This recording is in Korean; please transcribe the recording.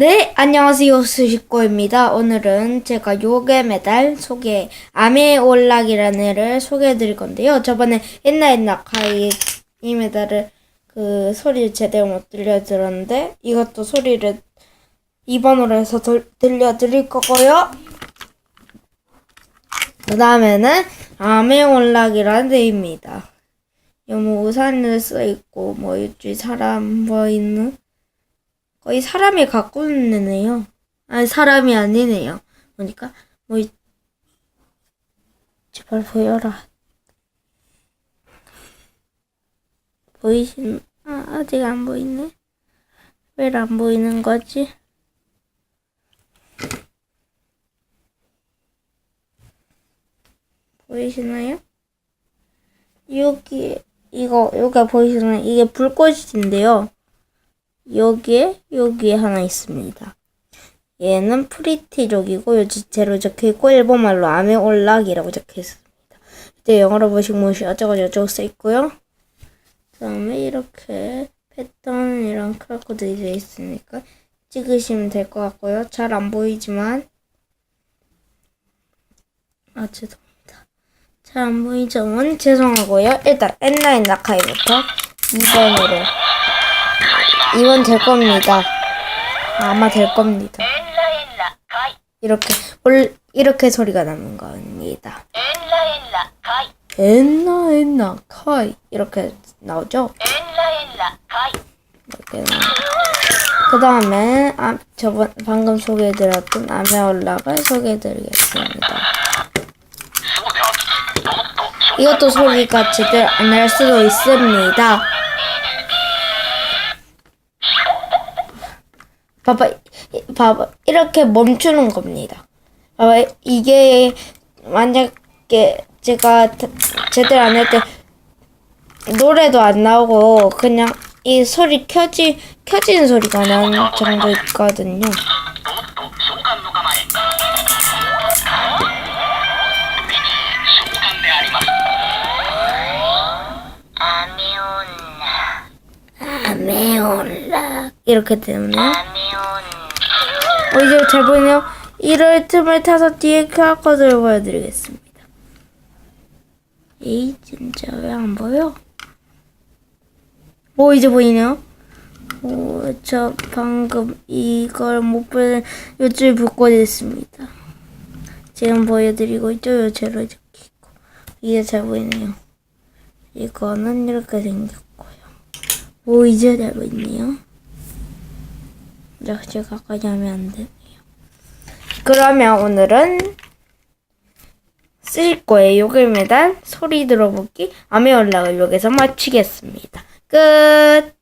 네, 안녕하세요. 수식고입니다. 오늘은 제가 요괴 메달 소개, 아메 올락이라는 애를 소개해 드릴 건데요. 저번에 옛날 옛날 가이 이 메달을 그 소리를 제대로 못 들려드렸는데 이것도 소리를 2번으로 해서 들, 들려드릴 거고요. 그 다음에는 아메 올락이라는 애입니다. 뭐 우산을 써 있고 뭐 이쪽에 사람 뭐 있는 거의 사람이 애요. 아니 사람이 아니네요. 보니까 뭐 이- 제발 보여라. 보이신? 아 아직 안 보이네. 왜 안 보이는 거지? 보이시나요? 여기 이거 여기 보이시나요? 이게 불꽃인데요. 여기에 여기에 하나 있습니다. 얘는 프리티족이고 요 지체로 적혀있고 일본말로 아메올락이라고 적혀있습니다. 이때 영어로 보시면 무엇이 어쩌고 저쩌고 써있고요. 그 다음에 이렇게 패턴이랑 크라코들이 되어 있으니까 찍으시면 될 것 같고요. 잘 안 보이지만 아 죄송합니다. 잘 안 보이는 점은 죄송하고요. 일단 엔라인 나카이부터 2번으로 이건 될 겁니다. 아마 될 겁니다. 이렇게 이렇게 소리가 나는 겁니다. 엔나 엔나 카이 이렇게 나오죠? 이렇게 그 다음에 아, 저번 방금 소개해드렸던 아메올락을 소개해드리겠습니다. 이것도 소리가 제대로 안 날 수도 있습니다. 봐봐, 봐봐. 이렇게 멈추는 겁니다. 봐봐, 이게 만약에 제가 제대로 안 할 때 노래도 안 나오고 그냥 이 소리 켜지 켜지는 소리가 나는 정도 있거든요. 아메올라 아, 이렇게 되면 어, 이제 잘 보이네요. 이럴 틈을 타서 뒤에 QR코드를 보여드리겠습니다. 에이, 진짜 왜 안 보여? 오, 이제 보이네요. 오, 저 방금 이걸 못 보여, 요줄 붙고 있습니다. 지금 보여드리고 있죠? 요체로 이렇게 있고. 이제 잘 보이네요. 이거는 이렇게 생겼고요. 오, 이제 잘 보이네요. 자, 제가 가까이 하면 안 되네요. 그러면 오늘은 쓸 거예요. 요글 메달 소리 들어보기 아메 올락을 여기서 마치겠습니다. 끝!